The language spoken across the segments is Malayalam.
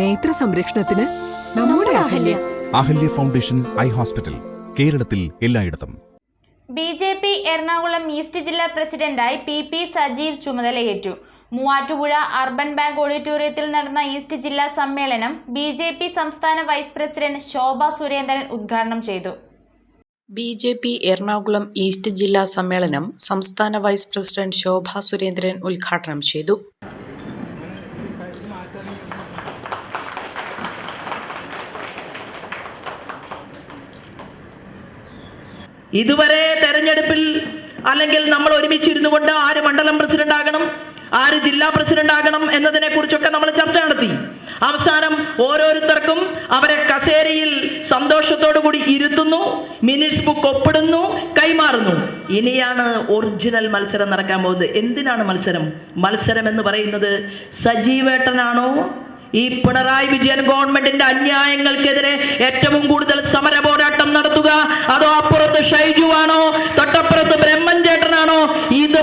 നേത്ര സംരക്ഷണത്തിന് നമ്മുടെ Ahalya. Ahalya foundation eye hospital കേരളത്തിൽ എല്ലായിടത്തും. B J P Ernakulam east ജില്ലാ പ്രസിഡന്റായി പി പി സജീവ് ചുമതലയേറ്റു. മൂവാറ്റുപുഴ അർബൻ ബാങ്ക് ഓഡിറ്റോറിയത്തിൽ നടന്ന ഈസ്റ്റ് ജില്ലാ സമ്മേളനം ബി ജെ പി സംസ്ഥാന വൈസ് പ്രസിഡന്റ് ശോഭ സുരേന്ദ്രൻ ഉദ്ഘാടനം ചെയ്തു. B J P Ernakulam east ജില്ലാ സമ്മേളനം സംസ്ഥാന വൈസ് പ്രസിഡന്റ് ശോഭ സുരേന്ദ്രൻ ഉദ്ഘാടനം ചെയ്തു. ഇതുവരെ തെരഞ്ഞെടുപ്പിൽ അല്ലെങ്കിൽ നമ്മൾ ഒരുമിച്ചിരുന്നു കൊണ്ട് ആര് മണ്ഡലം പ്രസിഡന്റ് ആകണം ആര് ജില്ലാ പ്രസിഡന്റ് ആകണം എന്നതിനെ കുറിച്ചൊക്കെ നമ്മൾ ചർച്ച നടത്തി. അവസാനം ഓരോരുത്തർക്കും അവരെ കസേരയിൽ സന്തോഷത്തോടു കൂടി ഇരുത്തുന്നു മിനിറ്റ്സ് ബുക്ക് ഒപ്പിടുന്നു കൈമാറുന്നു. ഇനിയാണ് ഒറിജിനൽ മത്സരം നടക്കാൻ പോകുന്നത്. എന്തിനാണ് മത്സരം? മത്സരം എന്ന് പറയുന്നത് സജീവേട്ടനാണോ? ഈ പിണറായി വിജയൻ ഗവൺമെന്റിന്റെ അന്യായങ്ങൾക്കെതിരെ ഏറ്റവും കൂടുതൽ സമര പോരാട്ടം നടത്തുക അതോ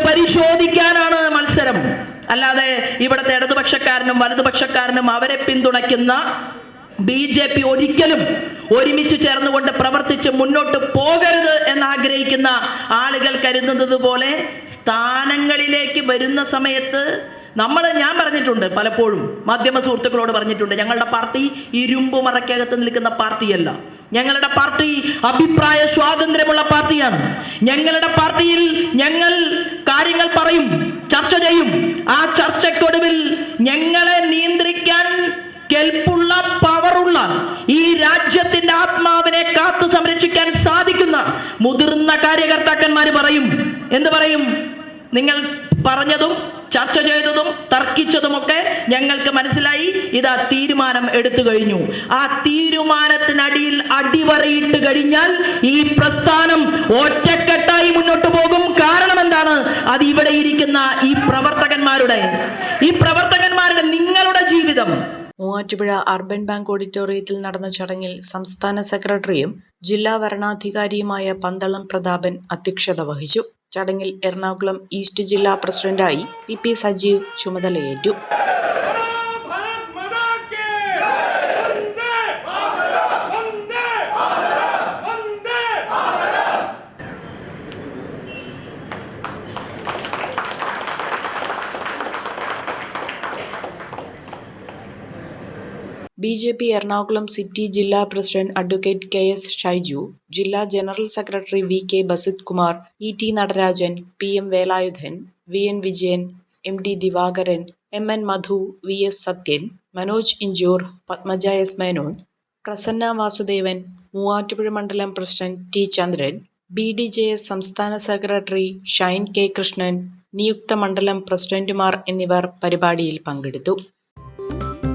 പരിശോധിക്കാനാണ് മത്സരം. അല്ലാതെ ഇവിടുത്തെ ഇടതുപക്ഷക്കാരനും വലതുപക്ഷക്കാരനും അവരെ പിന്തുണയ്ക്കുന്ന ബി ജെ പി ഒരിക്കലും ഒരുമിച്ച് ചേർന്നുകൊണ്ട് പ്രവർത്തിച്ച് മുന്നോട്ട് പോകരുത് എന്ന് ആഗ്രഹിക്കുന്ന ആളുകൾ കരുതുന്നത് പോലെ സ്ഥാനങ്ങളിലേക്ക് വരുന്ന സമയത്ത് നമ്മൾ ഞാൻ പറഞ്ഞിട്ടുണ്ട് പലപ്പോഴും മാധ്യമ സുഹൃത്തുക്കളോട് പറഞ്ഞിട്ടുണ്ട് ഞങ്ങളുടെ പാർട്ടി ഇരുമ്പ് മറക്കകത്ത് നിൽക്കുന്ന പാർട്ടിയല്ല. ഞങ്ങളുടെ പാർട്ടി അഭിപ്രായ സ്വാതന്ത്ര്യമുള്ള പാർട്ടിയാണ്. ഞങ്ങളുടെ പാർട്ടിയിൽ ഞങ്ങൾ കാര്യങ്ങൾ പറയും ചർച്ച ചെയ്യും. ആ ചർച്ചയ്ക്കൊടുവിൽ ഞങ്ങളെ നിയന്ത്രിക്കാൻ കെൽപ്പുള്ള പവറുള്ള ഈ രാജ്യത്തിന്റെ ആത്മാവിനെ കാത്തു സംരക്ഷിക്കാൻ സാധിക്കുന്ന മുതിർന്ന കാര്യകർത്താക്കന്മാർ പറയും. എന്ത് പറയും? നിങ്ങൾ പറഞ്ഞതും ചർച്ച ചെയ്തതും തർക്കിച്ചതുമൊക്കെ ഞങ്ങൾക്ക് മനസ്സിലായി. ഇതാ തീരുമാനം എടുത്തു കഴിഞ്ഞു. ആ തീരുമാനത്തിനടിയിൽ അടിവരയിട്ട് കഴിഞ്ഞാൽ ഈ പ്രസ്ഥാനം ഒറ്റക്കെട്ടായി അത് ഇവിടെ ഇരിക്കുന്ന ഈ പ്രവർത്തകന്മാരുടെ ഈ പ്രവർത്തകന്മാരുടെ നിങ്ങളുടെ ജീവിതം. മൂവാറ്റുപുഴ അർബൻ ബാങ്ക് ഓഡിറ്റോറിയത്തിൽ നടന്ന ചടങ്ങിൽ സംസ്ഥാന സെക്രട്ടറിയും ജില്ലാ വരണാധികാരിയുമായ പന്തളം പ്രതാപൻ അധ്യക്ഷത വഹിച്ചു. ചടങ്ങിൽ എറണാകുളം ഈസ്റ്റ് ജില്ലാ പ്രസിഡന്റായി പി പി സജീവ് ചുമതലയേറ്റു. B J P Ernakulam city ജില്ലാ president advocate K S Shaiju ജില്ലാ general secretary V K Basith Kumar E T Natarajan P M Velayudhan V N Vijayan M D Divakaran M N Madhu V S Sathyan Manoj Inchoor Padmaja S Menon Prasanna Vasudevan Muvattupuzha മണ്ഡലം president T Chandran B D J S സംസ്ഥാന സെക്രട്ടറി ഷൈൻ കെ കൃഷ്ണൻ നിയുക്ത മണ്ഡലം പ്രസിഡന്റുമാർ എന്നിവർ പരിപാടിയിൽ പങ്കെടുത്തു.